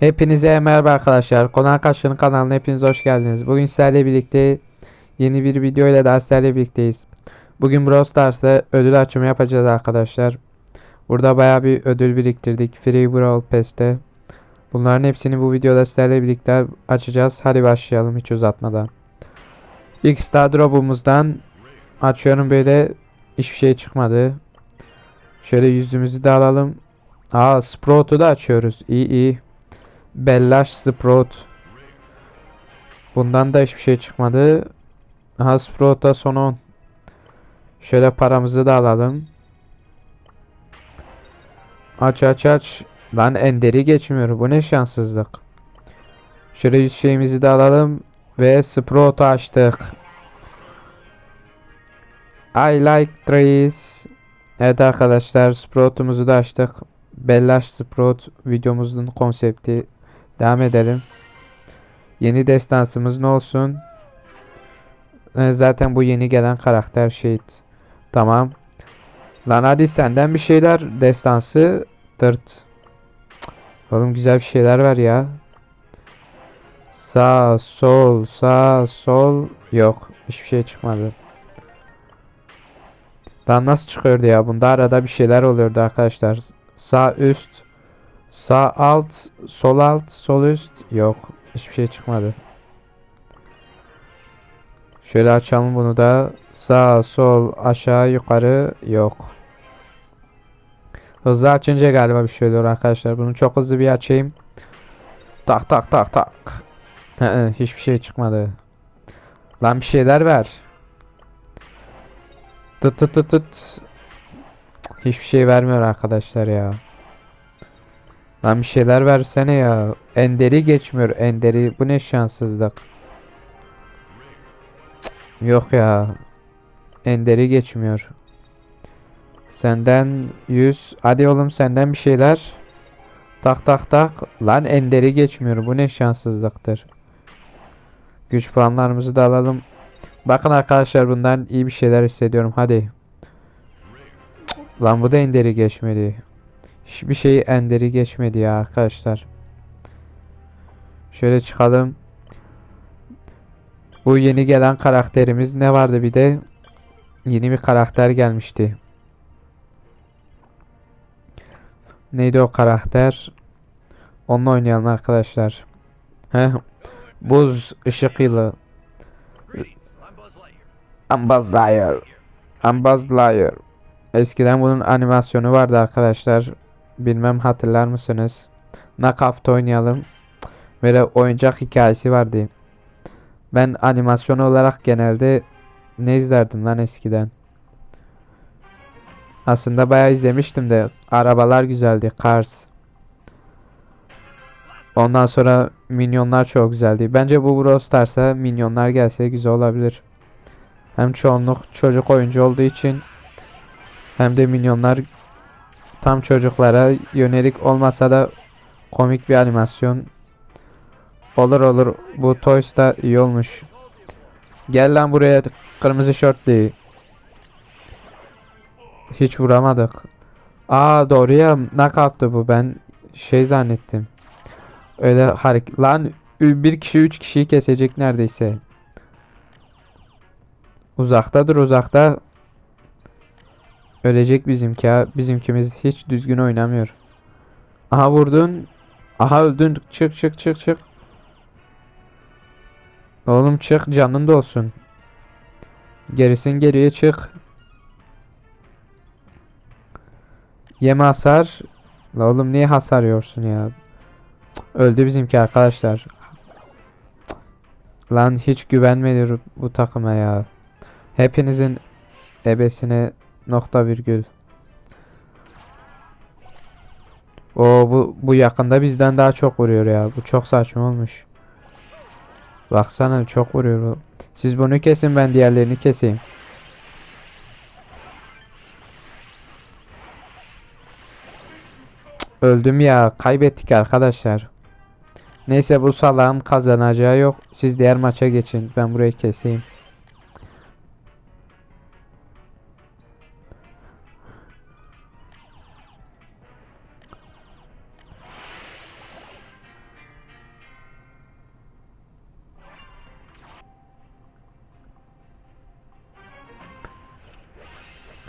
Hepinize merhaba arkadaşlar. Konak Aşkı'nın kanalına hepiniz hoş geldiniz. Bugün sizlerle birlikte yeni bir video ile daha sizlerle birlikteyiz. Bugün Brawl Stars'ta ödül açımı yapacağız arkadaşlar. Burada baya bir ödül biriktirdik Free Brawl Pass'te. Bunların hepsini bu videoda sizlerle birlikte açacağız. Hadi başlayalım hiç uzatmadan. İlk Star Drop'umuzdan açıyorum böyle hiçbir şey çıkmadı. Şöyle yüzümüzü de alalım. Aa Sprout'u da açıyoruz. İyi iyi. Bellaş Sprout. Bundan da hiçbir şey çıkmadı. Aha Sprout'a son 10. Şöyle paramızı da alalım. Aç aç aç. Lan Ender'i geçmiyor. Bu ne şanssızlık. Şöyle şeyimizi de alalım. Ve Sprout'u açtık. I like trees. Evet arkadaşlar Sprout'umuzu da açtık. Bellaş Sprout videomuzun konsepti. Devam edelim. Yeni destansımız ne olsun? Ee, zaten bu yeni gelen karakter Shade. Tamam. Lan hadi senden bir şeyler destansı tırt. Oğlum güzel bir şeyler ver ya. Sağ, sol, sağ, sol. Yok. Hiçbir şey çıkmadı. Lan nasıl çıkıyordu ya? Bunda arada bir şeyler oluyordu arkadaşlar. Sağ üst, sağ alt, sol alt, sol üst. Yok. Hiçbir şey çıkmadı. Şöyle açalım bunu da. Sağ, sol, aşağı, yukarı. Yok. Hızlı açınca galiba bir şey oluyor arkadaşlar. Bunu çok hızlı bir açayım. Tak tak tak tak. Hiçbir şey çıkmadı. Lan bir şeyler ver. Tut tut tut tut. Hiçbir şey vermiyor arkadaşlar ya. Lan bir şeyler versene ya. Ender'i geçmiyor. Ender'i. Bu ne şanssızlık. Yok ya. Ender'i geçmiyor. Senden 100. Hadi oğlum senden bir şeyler. Tak tak tak. Lan Ender'i geçmiyor. Bu ne şanssızlıktır. Güç puanlarımızı da alalım. Bakın arkadaşlar bundan iyi bir şeyler hissediyorum. Hadi. Lan bu da Ender'i geçmedi. Hiçbir şey Ender'i geçmedi ya arkadaşlar. Şöyle çıkalım. Bu yeni gelen karakterimiz ne vardı bir de? Yeni bir karakter gelmişti. Neydi o karakter? Onunla oynayalım arkadaşlar. Heh. Buz ışık yılı. I'm Buzz Lightyear. I'm Buzz Lightyear. Eskiden bunun animasyonu vardı arkadaşlar. Bilmem hatırlar mısınız? Knockout oynayalım. Böyle oyuncak hikayesi vardı. Ben animasyon olarak genelde ne izlerdim lan eskiden? Aslında bayağı izlemiştim de arabalar güzeldi. Cars. Ondan sonra minyonlar çok güzeldi. Bence bu Brawl Stars'a minyonlar gelse güzel olabilir. Hem çoğunluk çocuk oyuncu olduğu için hem de minyonlar tam çocuklara yönelik olmasa da komik bir animasyon olur olur. Bu Toys da iyi olmuş. Gel lan buraya kırmızı şortlu. Hiç vuramadık. Aa doğru ya knockout'tu bu ben şey zannettim. Öyle hareket lan bir kişi üç kişiyi kesecek neredeyse. Uzaktadır uzakta. Ölecek bizimki ha. Bizimkimiz hiç düzgün oynamıyor. Aha vurdun. Aha öldün. Çık çık çık çık. Oğlum çık canın da olsun. Gerisin geriye çık. Yeme hasar. La oğlum niye hasar yiyorsun ya? Öldü bizimki arkadaşlar. Lan hiç güvenmedir bu takıma ya. Hepinizin ebesine nokta virgül. O bu bu yakında bizden daha çok vuruyor ya. Bu çok saçma olmuş. Baksana çok vuruyor. Siz bunu kesin ben diğerlerini keseyim. Öldüm ya. Kaybettik arkadaşlar. Neyse bu salağın kazanacağı yok. Siz diğer maça geçin. Ben burayı keseyim.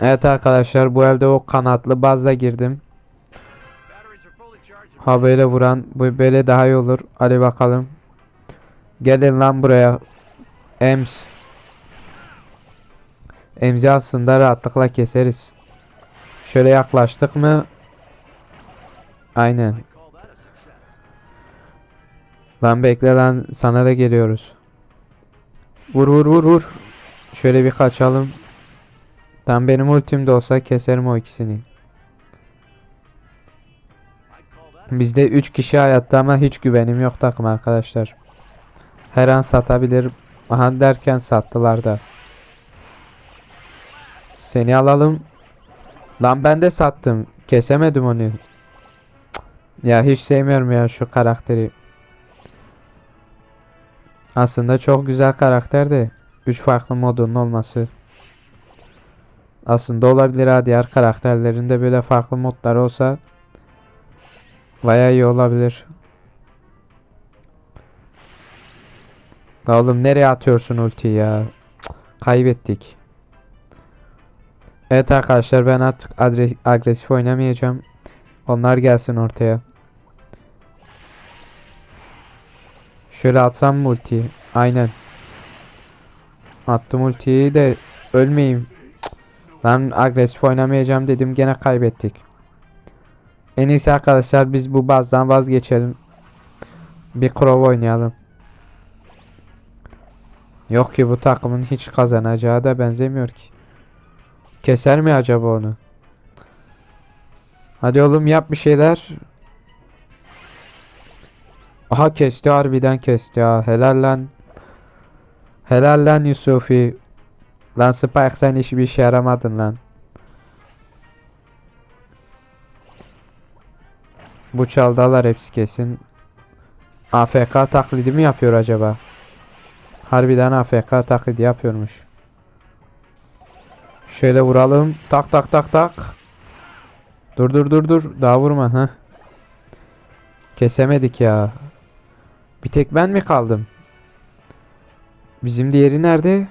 Evet arkadaşlar bu elde o kanatlı bazla girdim. Ha vuran bu böyle daha iyi olur. Hadi bakalım. Gelin lan buraya. Ems. Emzi aslında rahatlıkla keseriz. Şöyle yaklaştık mı? Aynen. Lan bekle lan sana da geliyoruz. Vur vur vur vur. Şöyle bir kaçalım. Tam benim ultim de olsa keserim o ikisini. Bizde 3 kişi hayatta ama hiç güvenim yok takım arkadaşlar. Her an satabilir. Aha derken sattılar da. Seni alalım. Lan ben de sattım. Kesemedim onu. Ya hiç sevmiyorum ya şu karakteri. Aslında çok güzel karakter de 3 farklı modunun olması. Aslında olabilir ha diğer karakterlerinde böyle farklı modlar olsa Baya iyi olabilir. La Oğlum nereye atıyorsun ultiyi ya? Kaybettik. Evet arkadaşlar ben artık agresif oynamayacağım. Onlar gelsin ortaya. Şöyle atsam mı ultiyi? Aynen. Attım ultiyi de ölmeyeyim. Lan agresif oynamayacağım dedim gene kaybettik. En iyisi arkadaşlar biz bu bazdan vazgeçelim. Bir Crow oynayalım. Yok ki bu takımın hiç kazanacağı da benzemiyor ki. Keser mi acaba onu? Hadi oğlum yap bir şeyler. Aha kesti harbiden kesti ya. Helal lan. Helal lan Yusufi. Lan Spike sen hiçbir işe yaramadın lan. Bu çaldalar hepsi kesin. AFK taklidi mi yapıyor acaba? Harbiden AFK taklidi yapıyormuş. Şöyle vuralım. Tak tak tak tak. Dur dur dur dur. Daha vurma ha. Kesemedik ya. Bir tek ben mi kaldım? Bizim diğeri nerede?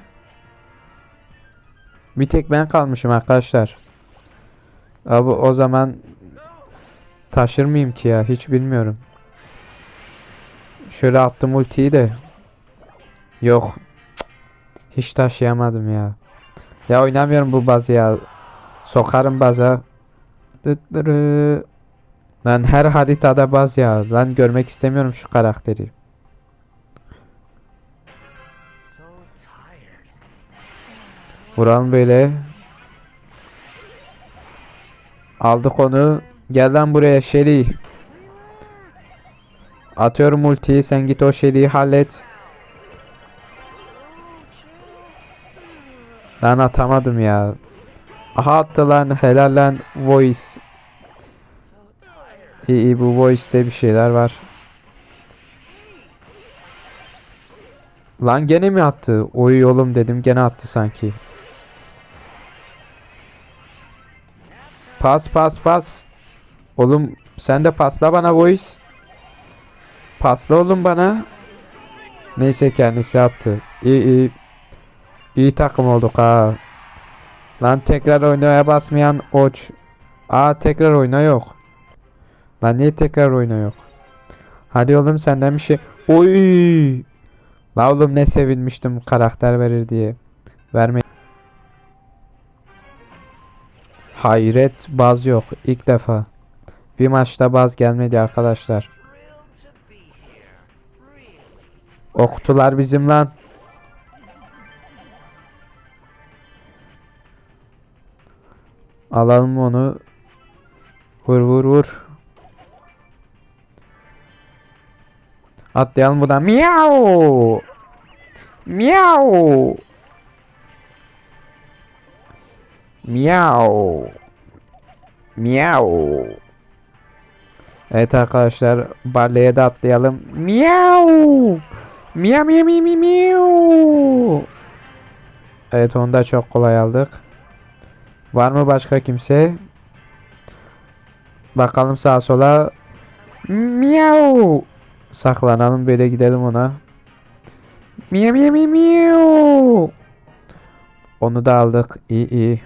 Bir tek ben kalmışım arkadaşlar. Abi o zaman taşır mıyım ki ya hiç bilmiyorum. Şöyle attım ultiyi de. Yok. Hiç taşıyamadım ya. Ya oynamıyorum bu bazı ya. Sokarım baza. Lan her haritada baz ya. Lan görmek istemiyorum şu karakteri. Vuralım böyle. Aldık onu. Gel lan buraya Shelly. Atıyorum ultiyi. Sen git o Shelly'yi hallet. Lan atamadım ya. Aha attı lan. Helal lan. Voice. İyi iyi bu voice'te bir şeyler var. Lan gene mi attı? Oy oğlum dedim gene attı sanki. Pas pas pas. Oğlum sen de pasla bana voice. Pasla oğlum bana. Neyse kendisi attı. İyi iyi. İyi takım olduk ha. Lan tekrar oynaya basmayan oç. Aa tekrar oyna yok. Lan niye tekrar oyna yok? Hadi oğlum senden bir şey. Oy! La oğlum ne sevinmiştim karakter verir diye. Verme. Hayret baz yok ilk defa. Bir maçta baz gelmedi arkadaşlar. Really. Okutular bizim lan. Alalım onu. Vur vur vur. Atlayalım buradan. Miau. Miau. Miau. Miau. Evet arkadaşlar Barley'e de atlayalım. Miau miau miau miau miau. Evet onu da çok kolay aldık. Var mı başka kimse? Bakalım sağa sola. Miau. Saklanalım böyle gidelim ona. Miau miau miau miau. Onu da aldık. İyi iyi.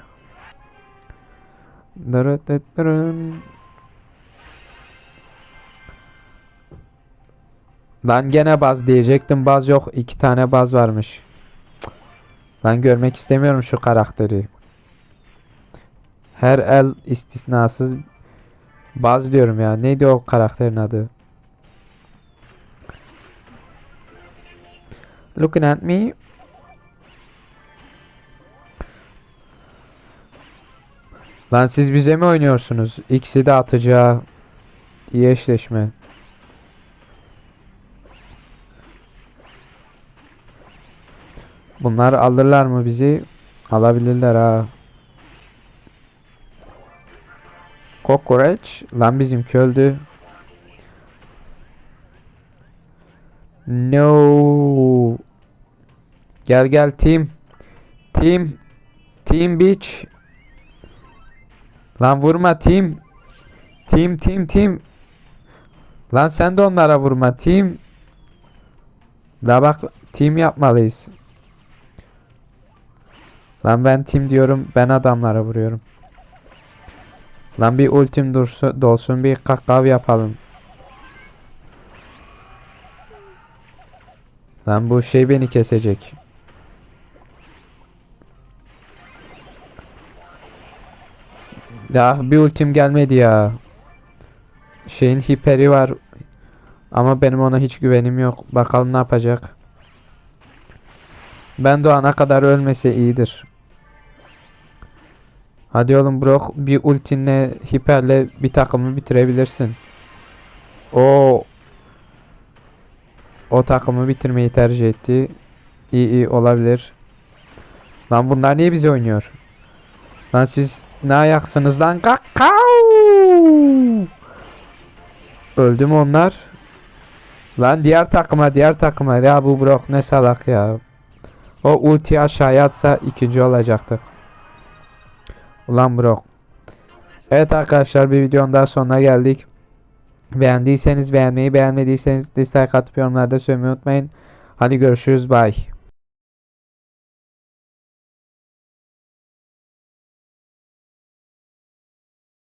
Lan gene baz diyecektim. Baz yok. iki tane baz varmış. Lan görmek istemiyorum şu karakteri. Her el istisnasız baz diyorum ya. Neydi o karakterin adı? Looking at me. Lan siz bize mi oynuyorsunuz? İkisi de atacağı iyi eşleşme. Bunlar alırlar mı bizi? Alabilirler ha. Kokoreç. Lan bizimki öldü. No. Gel gel team. Team. Team beach. Lan vurma team. Team team team. Lan sen de onlara vurma team. La bak team yapmalıyız. Lan ben team diyorum ben adamlara vuruyorum. Lan bir ultim dursun, dolsun bir kakao yapalım. Lan bu şey beni kesecek. Ya bir ultim gelmedi ya. Şeyin hiperi var. Ama benim ona hiç güvenim yok. Bakalım ne yapacak. Ben doğana kadar ölmese iyidir. Hadi oğlum Brock bir ultinle hiperle bir takımı bitirebilirsin. O o takımı bitirmeyi tercih etti. İyi iyi olabilir. Lan bunlar niye bize oynuyor? Lan siz ne ayaksınız lan? Kakao! Öldü mü onlar? Lan diğer takıma diğer takıma ya bu Brock ne salak ya. O ulti aşağıya atsa ikinci olacaktık. Ulan Brock. Evet arkadaşlar bir videonun daha sonuna geldik. Beğendiyseniz beğenmeyi beğenmediyseniz dislike atıp yorumlarda söylemeyi unutmayın. Hadi görüşürüz bye.